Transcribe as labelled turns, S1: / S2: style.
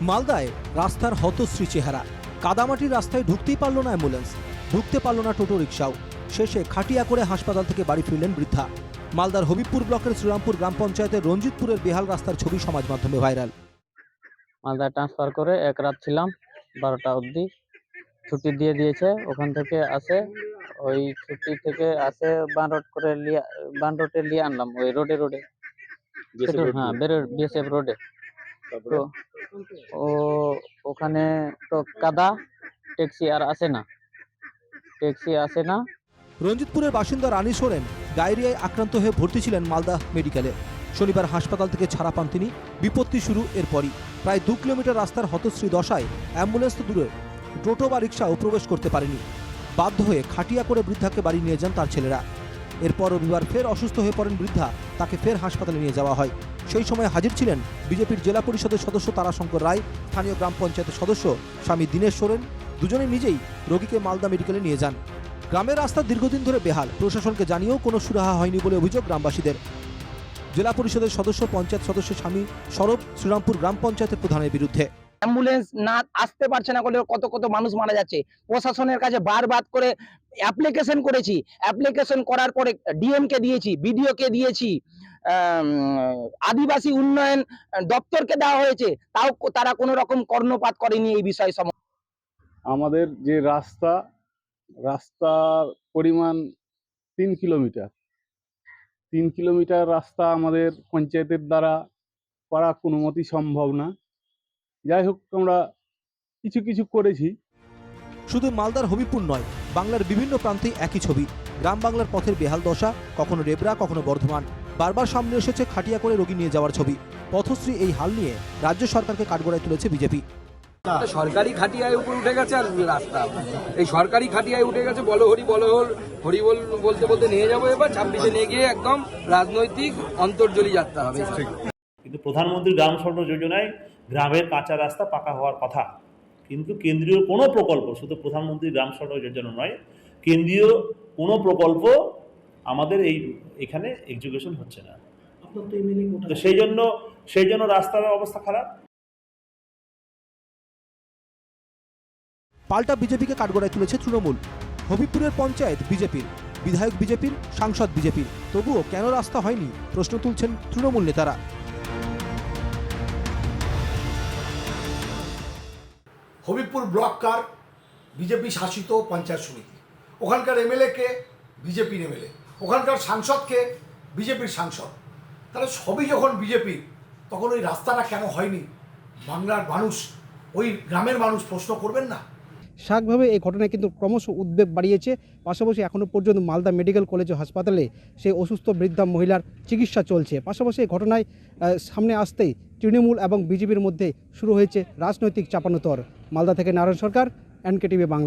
S1: মালদায় রাস্তার হতশ্রী চেহারা। কাদামাটির রাস্তায় ঢুকতেই পারল না অ্যাম্বুলেন্স। ঢুকতে পারল না টোটো রিক্সাও শেষে খাটিয়া করে হাসপাতাল থেকে বাড়ি ফিরলেন বৃদ্ধা। মালদার হবিবপুর ব্লকের শ্রীরামপুর গ্রাম পঞ্চায়েতের রঞ্জিতপুরের বেহাল রাস্তার ছবি সমাজ মাধ্যমে ভাইরাল।
S2: মালদায় ট্রান্সফার করে এক রাত ছিলাম বারোটা অবধি। ছুটি দিয়ে দিয়েছে ওখান থেকে আসে ওই ছুটি থেকে আসে বান রোড করে লিয়ে বান রোডে নিয়ে আনলাম ওই রোডে রোডে। হ্যাঁ বিএসএফ রোডে তো ও ওখানে তো কাদা ট্যাক্সি আর আসে না। ট্যাক্সি আসে না।
S1: রঞ্জিতপুরের বাসিন্দা রানী সোরেন ডায়রিয়ায় আক্রান্ত হয়ে ভর্তি ছিলেন মালদা মেডিকেলে। শনিবার হাসপাতাল থেকে ছাড়া পান তিনি। বিপত্তি শুরু এরপরই। প্রায় দু কিলোমিটার রাস্তার হতশ্রী দশায় অ্যাম্বুলেন্স তো দূরে। টোটো বা রিক্সাও প্রবেশ করতে পারেনি। বাধ্য হয়ে খাটিয়া করে বৃদ্ধাকে বাড়ি নিয়ে যান তার ছেলেরা। এরপর রবিবার ফের অসুস্থ হয়ে পড়েন বৃদ্ধা। তাকে ফের হাসপাতালে নিয়ে যাওয়া হয়। সেই সময় হাজির ছিলেন বিজেপির জেলা পরিষদের সদস্য তারাশঙ্কর রায়, স্থানীয় গ্রাম পঞ্চায়েতের সদস্য স্বামী দীনেশ সোরেন। দুজনে নিজেই রোগীকে মালদা মেডিকেলে নিয়ে যান। গ্রামের রাস্তা দীর্ঘদিন ধরে বেহাল। প্রশাসনকে জানিয়েও কোনো সুরাহা হয়নি বলে অভিযোগ গ্রামবাসীদের। জেলা পরিষদের সদস্য, পঞ্চায়েত সদস্য স্বামী সরব শ্রীরামপুর গ্রাম পঞ্চায়েতের প্রধানের বিরুদ্ধে।
S3: অ্যাম্বুলেন্স না আসতে পারছে না বলে কত কত মানুষ মারা যাচ্ছে। প্রশাসনের কাছে বারবার করে অ্যাপ্লিকেশন করেছি। অ্যাপ্লিকেশন করার পরে ডিএম কে দিয়েছি বিডিও কে দিয়েছি আদিবাসী উন্নয়ন দপ্তরকে দেওয়া হয়েছে। তাও তারা কোনো রকম কর্ণপাত করেনি এই বিষয় সম
S4: আমাদের যে রাস্তা, রাস্তার পরিমাণ তিন কিলোমিটার। তিন কিলোমিটার রাস্তা আমাদের পঞ্চায়েতের দ্বারা করা কোনো মতেই সম্ভব না। যাই হোক আমরা কিছু কিছু করেছি।
S1: শুধু মালদার হবিপুর নয় বাংলার বিভিন্ন প্রান্তেই একই ছবি। গ্রাম বাংলার পথের বেহাল দশা কখনো রেবরা কখনো বর্ধমান। বারবার সামনে এসেছে খাটিয়া করে রোগী নিয়ে যাওয়ার ছবি। পথশ্রী এই হাল নিয়ে রাজ্য সরকারকে কাঠগড়ায় তুলেছে বিজেপি।
S5: সরকারি খাটিয়ায় উপর উঠে গেছে আর রাস্তা। এই সরকারি খাটিয়ায় উঠে গেছে বলো হরি বলো হল হরি বল বলতে বলতে নিয়ে যাব এবার ছাব্বিশে নিয়ে গিয়ে একদম রাজনৈতিক অন্তর্জলি যাত্রা হবে।
S6: কিন্তু প্রধানমন্ত্রী গ্রাম সড়ক যোজনায় গ্রামের কাঁচা রাস্তা পাকা হওয়ার কথা। কিন্তু কেন্দ্রীয় কোনো প্রকল্প শুধু প্রধানমন্ত্রী গ্রাম সড়ক যোজনা নয় কেন্দ্রীয় কোনো প্রকল্প আমাদের এই এখানে এক্সিকিউশন হচ্ছে না। তো সেই জন্য সেই জন্য রাস্তার অবস্থা খারাপ।
S1: পাল্টা বিজেপিকে কাঠগড়ায় তুলেছে তৃণমূল। হবিপুরের পঞ্চায়েত বিজেপির বিধায়ক বিজেপির সাংসদ বিজেপির। তবুও কেন রাস্তা হয়নি? প্রশ্ন তুলছেন তৃণমূল নেতারা।
S7: হবিবপুর ব্লক কার বিজেপি শাসিত পঞ্চায়েত সমিতি। ওখানকার এমএলএকে বিজেপির এমএলএ। ওখানকার সাংসদকে বিজেপির সাংসদ। তাহলে সবই যখন বিজেপি, তখন ওই রাস্তাটা কেন হয়নি? বাংলার মানুষ, ওই গ্রামের মানুষ প্রশ্ন করবেন না?
S8: স্বাভাবিকভাবে এই ঘটনায় কিন্তু ক্রমশ উদ্বেগ বাড়িয়েছে। পাশাপাশি এখনও পর্যন্ত মালদা মেডিকেল কলেজ হাসপাতালে সেই অসুস্থ বৃদ্ধা মহিলার চিকিৎসা চলছে। পাশাপাশি এই ঘটনায় সামনে আসতেই তৃণমূল এবং বিজেপির মধ্যে শুরু হয়েছে রাজনৈতিক চাপানোতর। মালদা থেকে নারায়ণ সরকার এনকেটিভি বাংলা।